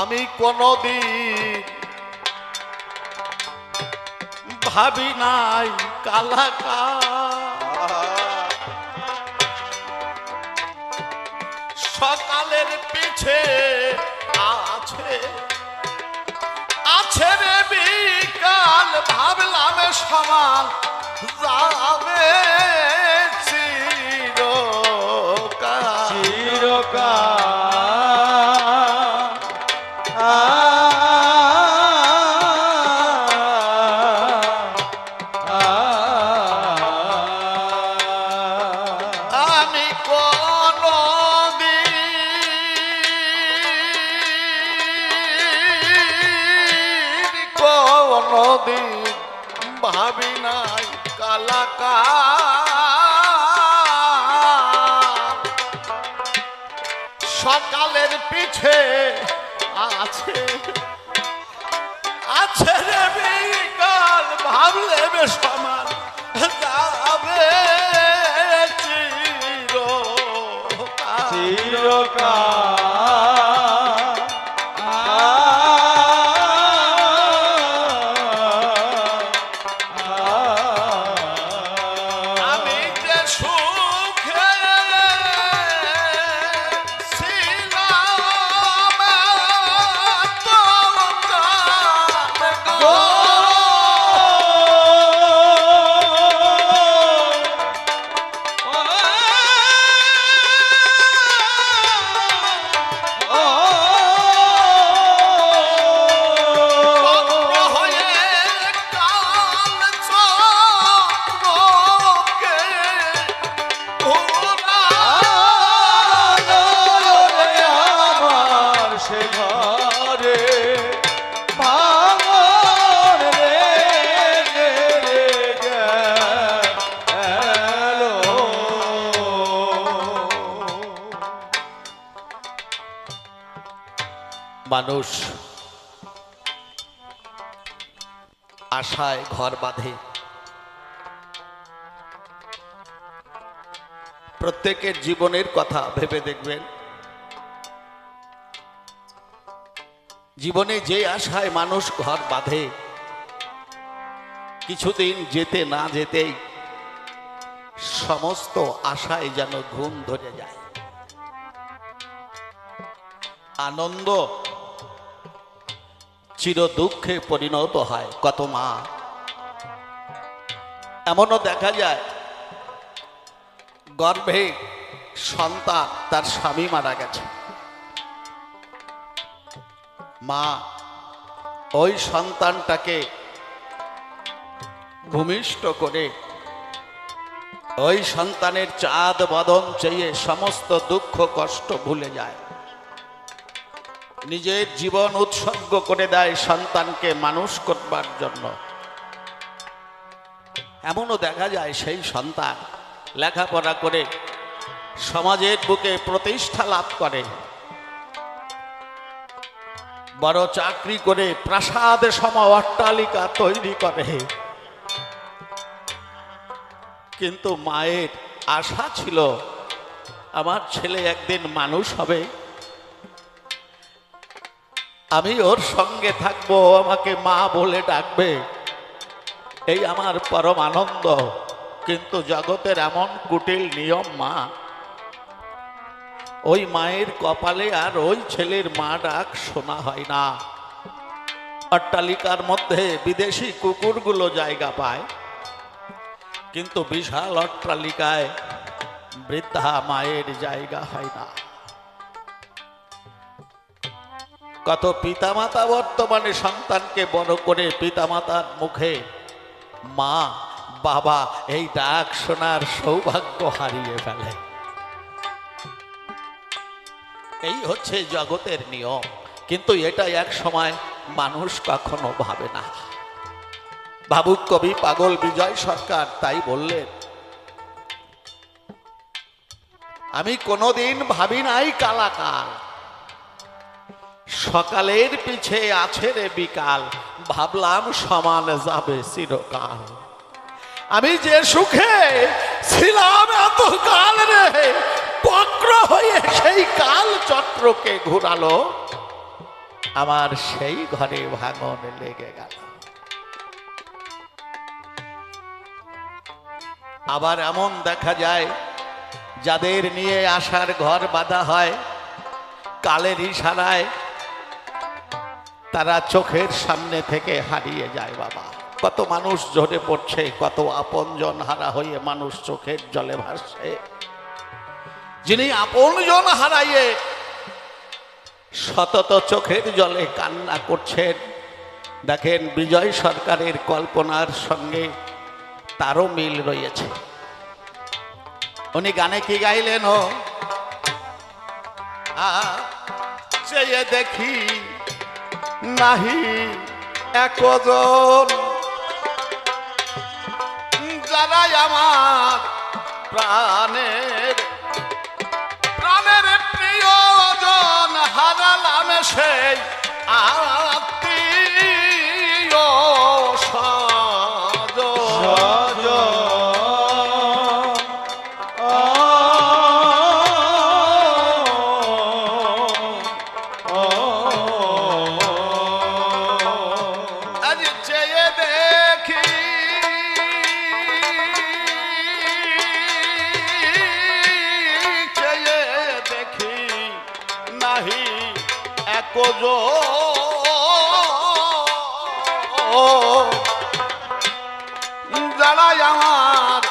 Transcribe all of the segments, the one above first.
আমি কোনদিন ভাবি নাই কালাকা। সকালের পিছে আছে। আছে রে বিকাল ভাবলাম সমান যাবে কোন দিন ভাবি নাই কালাকা সকালের পিছে আছে আছে রে বিকাল ভাবলে বে সমান মানুষ আশায় ঘর বাঁধে। প্রত্যেকের জীবনের কথা ভেবে দেখবেন। জীবনে যে আশায় মানুষ ঘর বাঁধে, কিছুদিন যেতে না যেতেই সমস্ত আশায় যেন ঘুম ধরে যায়। আনন্দ চির দুঃখে পরিণত হয়। কত মা? এমনও দেখা যায়, গর্ভে সন্তান তার স্বামী মারা গেছে। মা, ওই সন্তানটাকে ভূমিষ্ঠ করে ওই সন্তানের চাঁদ বদন চেয়ে সমস্ত দুঃখ কষ্ট ভুলে যায়। নিজের জীবন উৎসর্গ করে দেয় সন্তানকে মানুষ করবার জন্য। এমনও দেখা যায় সেই সন্তান লেখাপড়া করে সমাজের বুকে প্রতিষ্ঠা লাভ করে। বড় চাকরি করে প্রাসাদ সম অট্টালিকা তৈরি করে। কিন্তু মায়ের আশা ছিল, আমার ছেলে একদিন মানুষ হবে। আমি ওর সঙ্গে থাকব আমাকে মা বলে ডাকবে। এই আমার পরম আনন্দ। কিন্তু জগতের এমন কুটিল নিয়ম মা, ওই মায়ের কপালে আর ওই ছেলের মা ডাক শোনা হয় না। অট্টালিকার মধ্যে বিদেশি কুকুরগুলো জায়গা পায়, কিন্তু বিশাল অট্টালিকায় বৃদ্ধা মায়ের জায়গা হয় না। কত পিতামাতা বর্তমানে সন্তানকে বড় করে পিতামাতার মুখে? মা, বাবা, এই ডাক শোনার সৌভাগ্য হারিয়ে ফেলে। এই হচ্ছে জগতের নিয়ম। কিন্তু এটা এক সময় মানুষ কখনো ভাবে না। ভাবুক কবি পাগল বিজয় সরকার তাই বললেন, আমি কোনোদিন ভাবি নাই কালাকাল। সকালের পিছে আছে রে বিকাল, ভাবলাম সমান যাবে চিরকাল। আমি যে সুখে ছিলাম এত কাল রে, বক্র হয়ে সেই কাল চক্রকে ঘুরালো, আমার সেই ঘরে ভাঙন লেগে গেল। আবার এমন দেখা যায়, যাদের নিয়ে আসার ঘর বাঁধা হয়, কালের ইশারায় তারা চোখের সামনে থেকে হারিয়ে যায় বাবা। কত মানুষ ঝরে পড়ছে, কত আপনজন হারা হয়ে মানুষ চোখের জলে ভাসছে। যিনি আপনজন হারাইয়ে সতত চোখের জলে কান্না করছেন, দেখেন বিজয় সরকারের কল্পনার সঙ্গে তারও মিল রয়েছে। উনি গানে কি গাইলেন, ও? দেখি নাহি একজন। যারাই আমার প্রাণের একজ যারা আমার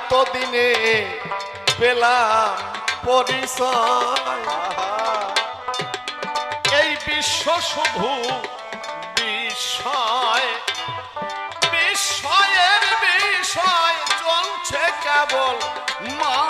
এতদিনে পেলাম পরিচয়। এই বিশ্ব শুধু বিষয়। বিষয়ের বিষয় চলছে কেবল মায়ার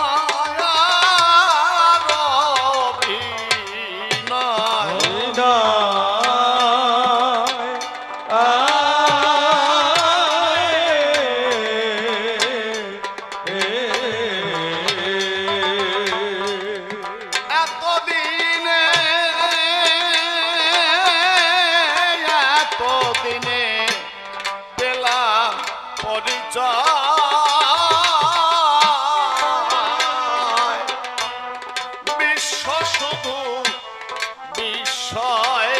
এতদিনে পেলা পরিচয়। বিশ্ব শুধু বিষয়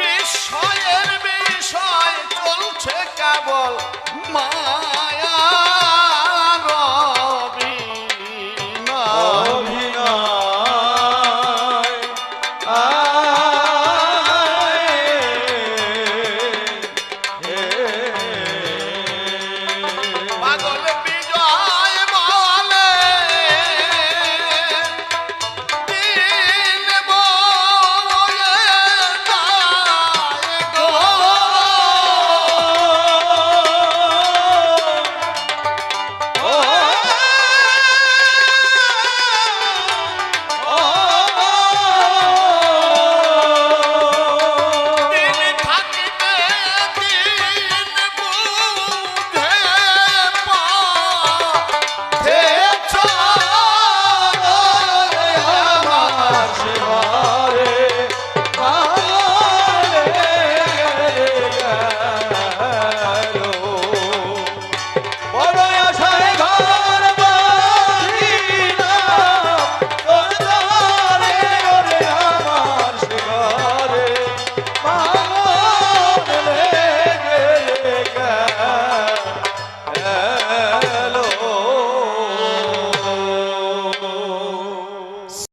বিষয়ের বিষয় চলছে কেবল মা